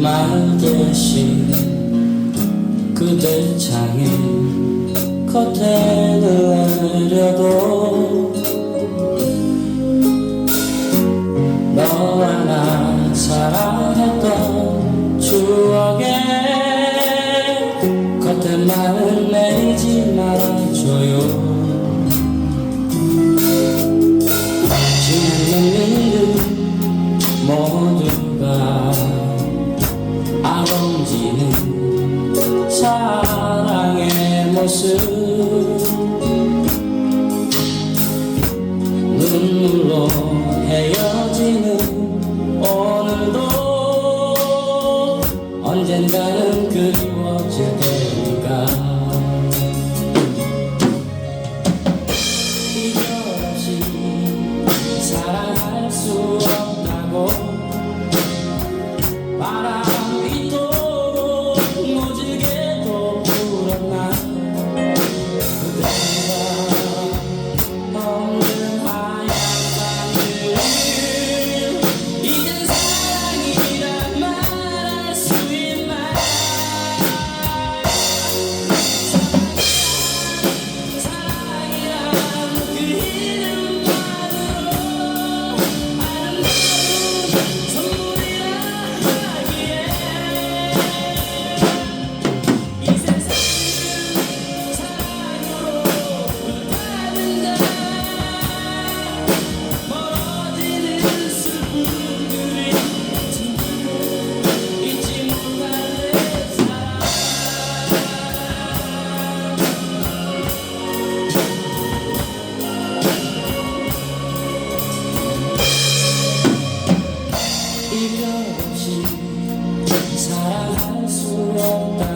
말 대신 그대 창에 커튼을 내려도 너와 나 사랑했던 추억에 커튼만을 내리지 말아줘요. 사랑의 모습 언젠가는 그리워질 테니까. 이별 없이 사랑할 수 없다고 바람 사랑할 수